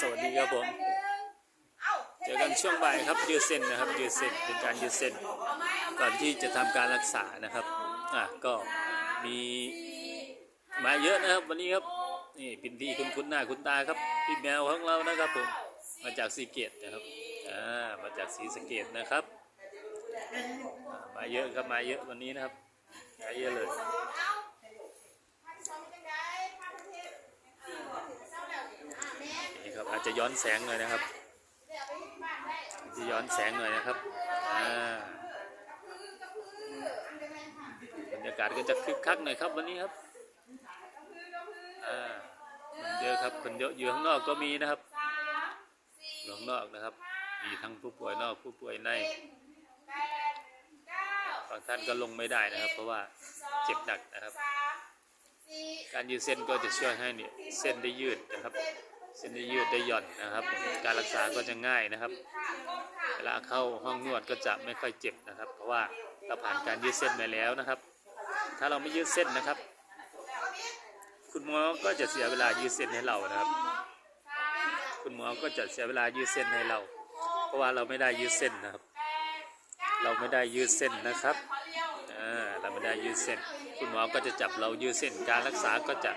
สวัสดีครับผม เจอกันช่วงบ่ายครับยืดเส้นนะครับยืดเส้นเป็นการยืดเส้น ก่อนที่จะทำการรักษานะครับอะก็มีมาเยอะนะครับ วันนี้ครับนี่เป็นที่คุณคุณหน้าคุณตาครับพี่แมวของเรานะครับผมมาจากสีเกตนะครับอ่ามาจากสีสเกตนะครับ มาเยอะครับมาเยอะวันนี้นะครับมาเยอะเลยนี่ครับอา จะย้อนแสงหน่อยนะครับ จะย้อนแสงหน่อยนะครับบรรยากาศก็จะคึกคักหน่อยครับวันนี้ครับคนเยอะครับคนเยอะอยู่ข้างนอกก็มีนะครับอยู่ข้างนอกนะครับ มีทั้งผู้ป่วยนอกผู้ป่วยในบางท่านก็ลงไม่ได้นะครับ เพราะว่าเจ็บหนักนะครับ การยืดเส้นก็จะช่วยให้เนี่ยเส้นได้ยืดนะครับ เส้นได้ยืดได้หย่อนนะครับ การรักษาก็จะง่ายนะครับ เวลาเข้าห้องนวดก็จะไม่ค่อยเจ็บนะครับ เพราะว่าเราผ่านการยืดเส้นมาแล้วนะครับ ถ้าเราไม่ยืดเส้นนะครับ คุณหมอก็จะเสียเวลายืดเส้นให้เรานะครับ คุณหมอก็จะเสียเวลายืดเส้นให้เรา เพราะว่าเราไม่ได้ยืดเส้นนะครับ เราไม่ได้ยืดเส้นนะครับเราไม่ได้ยืดเส้น คุณหมอก็จะจับเรายืดเส้นการรักษาก็จะ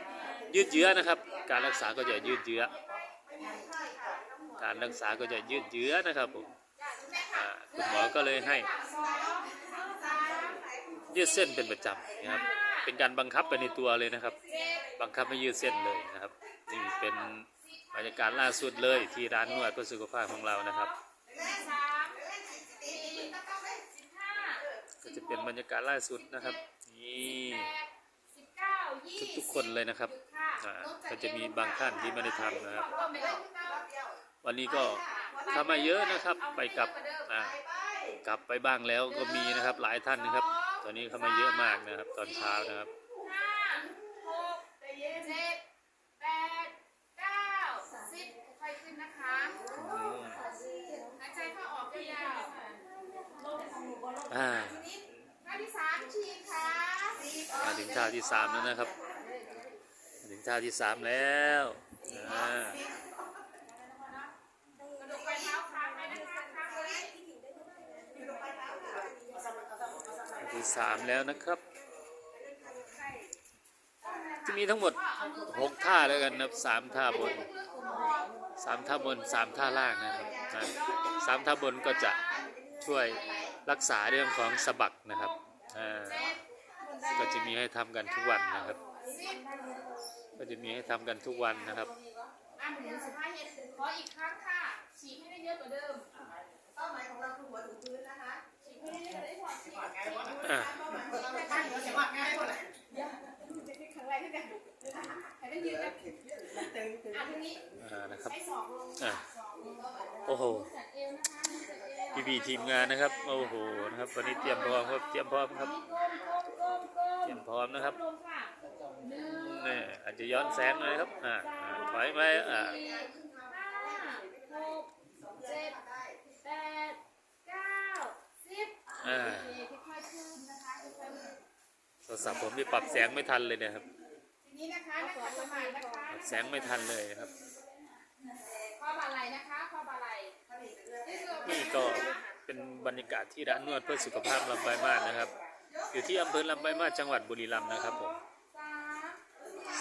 ยืดเยื้อนะครับ การรักษาก็จะยืดเยื้อ การรักษาก็จะยืดเยื้อนะครับผมคุณหมอก็เลยให้ ยืดเส้นเป็นประจำนะครับ เป็นการบังคับไปในตัวเลยนะครับ บังคับให้ยืดเส้นเลยนะครับ นี่เป็นบรรยากาศล่าสุดเลยที่ร้านนวดเพื่อสุขภาพของเรานะครับก็จะเป็นบรรยากาศล่าสุดนะครับ นี่ ทุกๆคนเลยนะครับอ่าก็จะมีบางท่านที่ไม่ได้ทำนะครับ วันนี้ก็ทำมาเยอะนะครับ ไปกลับอ่ากลับไปบ้างแล้วก็มีนะครับ หลายท่านนะครับ ตอนนี้เข้ามาเยอะมากนะครับ ตอนเช้านะครับ ห้าหกเจ็ดแปดเก้าสิบค่อยๆขึ้นนะคะ อืม หายใจเข้าออกยาว อ่า ๆนิดท่าที่สามฉีกขา มาถึง ท่าที่สามแล้วนะครับถึงท่าที่สามแล้วอ่ากระดูกไปเท้าค้างไว้นะคะค้างไว้ท่าที่สามแล้วนะครับ จะมีทั้งหมดหกท่าแล้วกันนะครับสามท่าบนสามท่าบนสามท่าล่างนะครับสามท่าบนก็จะช่วยรักษาเรื่องของสะบักนะครับอ่า ก็จะมีให้ทำกันทุกวันนะครับ ก็จะมีให้ทำกันทุกวันนะครับอะหมุนสิบห้าเฮดขออีกครั้งค่ะฉีกให้ได้เยอะกว่าเดิมเป้าหมายของเราคือหัวถึงพื้นนะคะฉีกให้ได้เยอะกว่าเดิมฉีกอ่าเป้าหมายของเราคือการเดี๋ยวจะว่าง่ายหมดเลยครั้งแรกที่แบบให้มันยืนแบบอะทีนี้อ่านะครับใช้สองลงอ่าสองลงโอ้โหจัดเอวนะคะมือจัดเอวพี่พีทีมงานนะครับ โอ้โห นะครับ วันนี้เตรียมพร้อมครับ เตรียมพร้อมครับ ยมพร้อมนะครับลงค่ะหนึ่งนี่อาจจะย้อนแสงหน่อยครับอ่าอ่าถอยไปอ่าสี่ห้าหกเจ็ดแปดเก้าสิบอ่าโอเคค่อยๆขึ้นนะคะค่อยๆขึ้นโทรศัพท์ผมนี่ปรับแสงไม่ทันเลยนะครับทีนี้นะคะนักขัดสมาธินะคะปรับแสงไม่ทันเลยนะครับข้อบาไหลนะคะข้อบาไหลนี่คือนี่ก็เป็นบรรยากาศที่ร้านนวดเพื่อสุขภาพลำปลายมาศนะครับ อยู่ที่อำเภอลำปลายมาจังหวัดบุรีรัมย์นะครับผม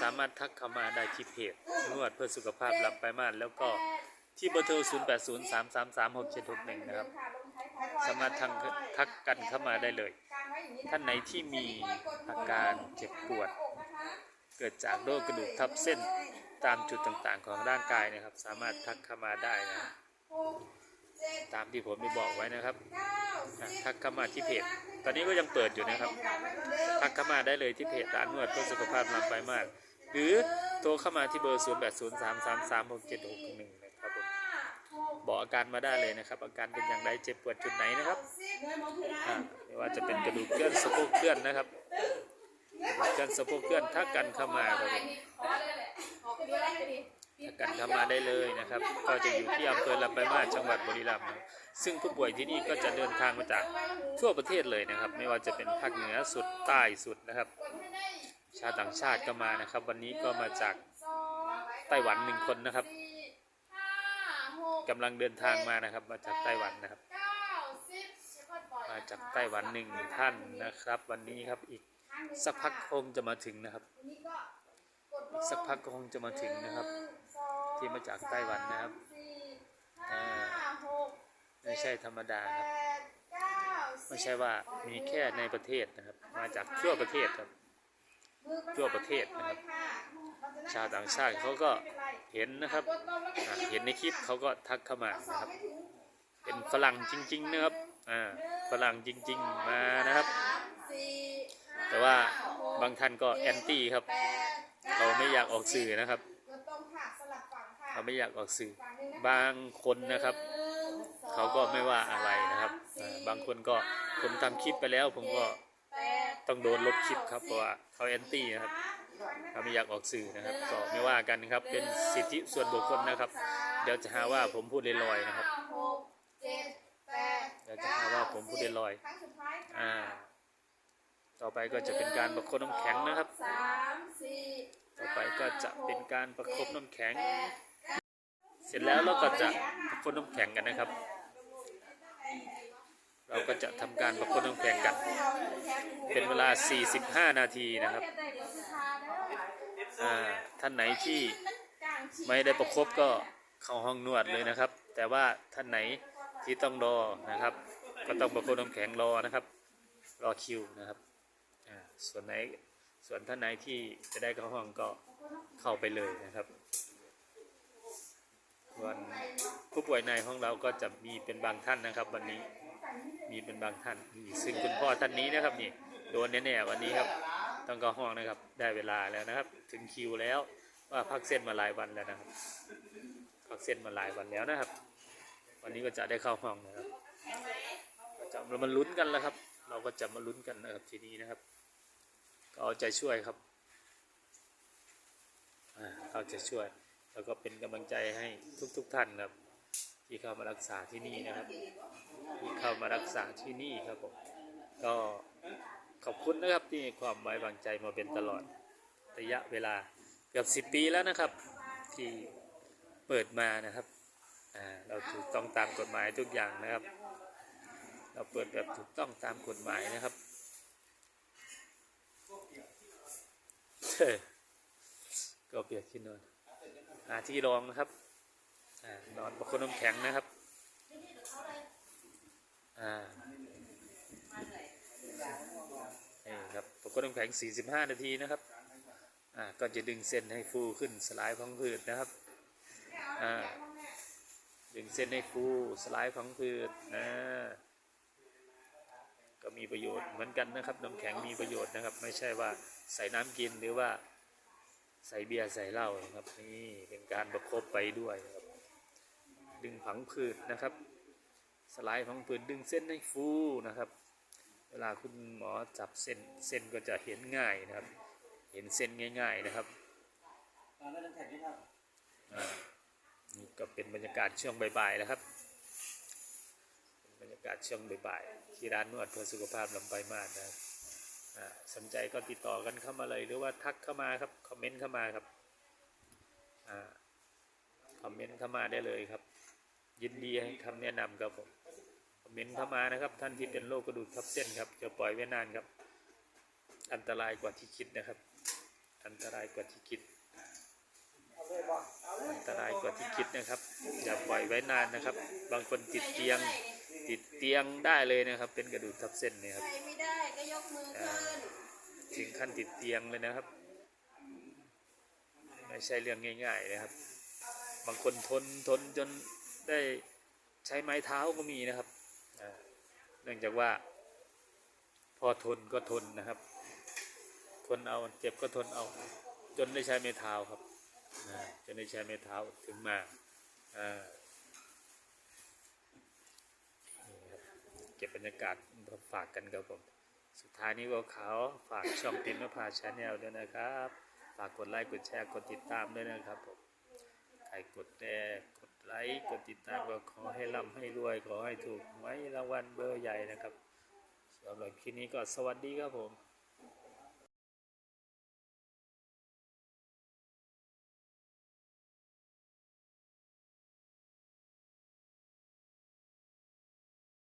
สามารถทักเข้ามาได้ที่เพจนวดเพื่อสุขภาพลำปลายมาแล้วก็ที่เบอร์โทร 0 8 0 3 3 3 6 7 6 1 นะครับ สามารถทักทักกันเข้ามาได้เลย ท่านไหนที่มีอาการเจ็บปวด เกิดจากโรคกระดูกทับเส้นตามจุดต่างๆของร่างกายนะครับ สามารถทักเข้ามาได้นะ ตามที่ผมได้บอกไว้นะครับเก้าอะสิบทักเข้ามาที่เพจ ตอนนี้ก็ยังเปิดอยู่นะครับกางไว้เหมือนเดิมทักเข้ามาได้เลยที่เพจร้านนวดเพื่อสุขภาพลำไปมาก หรือโทรเข้ามาที่เบอร์ 0 8 0 3 3 3 6 7 6 1นะครับผมห้าหกบอกอาการมาได้เลยนะครับ อาการเป็นอย่างไรเจ็บปวดจุดไหนนะครับสิบเดินมองถึงอะไม่ว่าจะเป็นกระดูกเคลื่อนสะโพกเคลื่อนนะครับเคลื่อนสะโพกเคลื่อนทักกันเข้ามาครับผม ขอเลยแหละกันเข้ามาได้เลยนะครับ ก็จะอยู่ที่อำเภอลำปายมาจังหวัดบุรีรัมย์นะซึ่งผู้ป่วยที่นี่ก็จะเดินทางมาจากทั่วประเทศเลยนะครับ ไม่ว่าจะเป็นภาคเหนือสุดใต้สุดนะครับ ชาวต่างชาติก็มานะครับ วันนี้ก็มาจากไต้หวันหนึ่งคนนะครับสี่ห้าหกำลังเดินทางมานะครับ มาจากไต้หวันนะครับ มาจากไต้หวันหนึ่งท่านนะครับ วันนี้ครับอีกสักพักคงจะมาถึงนะครับ สักพักก็คงจะมาถึงนะครับ ที่มาจากไต้หวันนะครับสามสี่อ่าห้าหกไม่ใช่ธรรมดาแปครับดเก้าสิบไม่ใช่ว่ามีแค่ในประเทศนะครับ มาจากทั่วประเทศครับมือประสานทั่วประเทศนะครับไม่พอค่ะชาวต่างชาติเขาก็เห็นนะครับกดลงแล้วก็อ่าอียงเห็นในคลิปเขาก็ทักเข้ามาเอาศอนะกครับให้ถึงเป็นฝรั่งจริง ๆ นะครับ อ่า ฝรั่งจริง ๆ มานะครับสามสี่ห้แต่ว่าหกบางท่านก็แอนตี้ครับแปดก้เขาไม่อยากออกสื่อนะครับ เขาไม่อยากออกสื่อบางคนนะครับ เขาก็ไม่ว่าอะไรนะครับ บางคนก็ผมทำคลิปไปแล้ว ผมก็ต้องโดนลบคลิปครับเพราะว่าเขาแอนตี้นะครับเขาไม่อยากออกสื่อนะครับ ก็ไม่ว่ากันครับ เป็นสิทธิส่วนบุคคลนะครับ เดี๋ยวจะหาว่าผมพูดลอยๆนะครับเดี๋ยวจะหาว่าผมพูดลอยๆครั้งสุดท้ายค่ะอ่า ต่อไปก็จะเป็นการประคบน้ำแข็งนะครับ ต่อไปก็จะเป็นการประคบน้ำแข็ง เสร็จแล้วเราก็จะประคบน้ำแข็งกันนะครับ เราก็จะทำการประคบน้ำแข็งกัน เป็นเวลา 45 นาทีนะครับท่านไหนที่ไม่ได้ประคบก็เข้าห้องนวดเลยนะครับ แต่ว่าท่านไหนที่ต้องรอนะครับ ก็ต้องประคบน้ำแข็งรอนะครับ รอคิวนะครับส่วนไหนส่วนท่านไหนที่จะได้เข้าห้องก็เข้าไปเลยนะครับ ส่วนผู้ป่วยในห้องเราก็จะมีเป็นบางท่านนะครับ วันนี้มีเป็นบางท่านซึ่งคุณพ่อท่านนี้นะครับนี่โดนแน่ๆวันนี้ครับต้องเข้าห้องนะครับ ได้เวลาแล้วนะครับ ถึงคิวแล้วว่าพักเส้นมาหลายวันแล้วนะครับพักเส้นมาหลายวันแล้วนะครับ วันนี้ก็จะได้เข้าห้องนะครับจะเรามาลุ้นกันแล้วครับ เราก็จะมาลุ้นกันนะครับทีนี้นะครับ ก็เอาใจช่วยครับเอาใจช่วย แล้วก็เป็นกำลังใจให้ทุกๆทท่านครับ ที่เข้ามารักษาที่นี่นะครับ ที่เข้ามารักษาที่นี่ครับผมก็ขอบคุณนะครับที่ความไว้วางใจมาเป็นตลอดระยะเวลาเกือบสิบปีแล้วนะครับ ที่เปิดมานะครับเราถูกต้องตามกฎหมายทุกอย่างนะครับ เราเปิดแบบถูกต้องตามกฎหมายนะครับก็เปียกที่นอน ที่รองนะครับอ่านอนประคน้ำแข็งนะครับอ่านี่ครับประคน้ำแข็ง 45 นาทีนะครับอ่าก็จะดึงเส้นให้ฟูขึ้นสลายพังผืดนะครับอ่าดึงเส้นให้ฟูสลายพังผืดนะก็มีประโยชน์เหมือนกันนะครับน้ำแข็งมีประโยชน์นะครับ ไม่ใช่ว่าใส่น้ำกินหรือว่า ใส่เบียร์ใส่เหล้านะครับนี่เป็นการประคบไปด้วยครับ ดึงผังผืดนะครับ สลายผังผืดดึงเส้นให้ฟูนะครับ เวลาคุณหมอจับเส้นเส้นก็จะเห็นง่ายนะครับ เห็นเส้นง่าย ๆนะครับนี่ก็เป็นบรรยากาศช่วงบ่ายๆนะครับบรรยากาศช่วงบ่ายๆที่ร้านนวดเพื่อสุขภาพลำไปมาศนะครับ สนใจก็ติดต่อกันเข้ามาเลย หรือว่าทักเข้ามาครับคอมเมนต์เข้ามาครับอคอมเมนต์เข้ามาได้เลยครับ ยินดีให้คำแนะนำครับผมคอมเมนต์เข้ามานะครับ ท่านที่เป็นโรคกระดูกทับเส้นครับจะปล่อยไว้นานครับ อันตรายกว่าที่คิดนะครับ อันตรายกว่าที่คิดอันตรายกว่าที่คิดนะครับ อย่าปล่อยไว้นานนะครับ บางคนติดเตียง ติดเตียงได้เลยนะครับ เป็นกระดูกทับเส้นเนี่ยครับ มือขึ้นถึงขั้นติดเตียงเลยนะครับ ไม่ใช่เรื่องง่ายๆนะครับ บางคนทนทนจนได้ใช้ไม้เท้าก็มีนะครับเนื่องจากว่า พอทนก็ทนนะครับ ทนเอาเจ็บก็ทนเอา จนได้ใช้ไม้เท้าครับจนได้ใช้ไม้เท้าถึงมาเก็บบรรยากาศมาฝากกันครับผม สุดท้ายนี้ก็ขาฝากช่องพิมพ์นภาชาแนลด้วยนะครับ ฝากกดไลค์กดแชร์กดติดตามด้วยนะครับผมใครกดแชร์กดไลค์กดติดตามก็ขอให้ร่ำให้รวยขอให้ถูกไว้รางวัลเบอร์ใหญ่นะครับสำหรับคลิปนี้ก็สวัสดีครับผม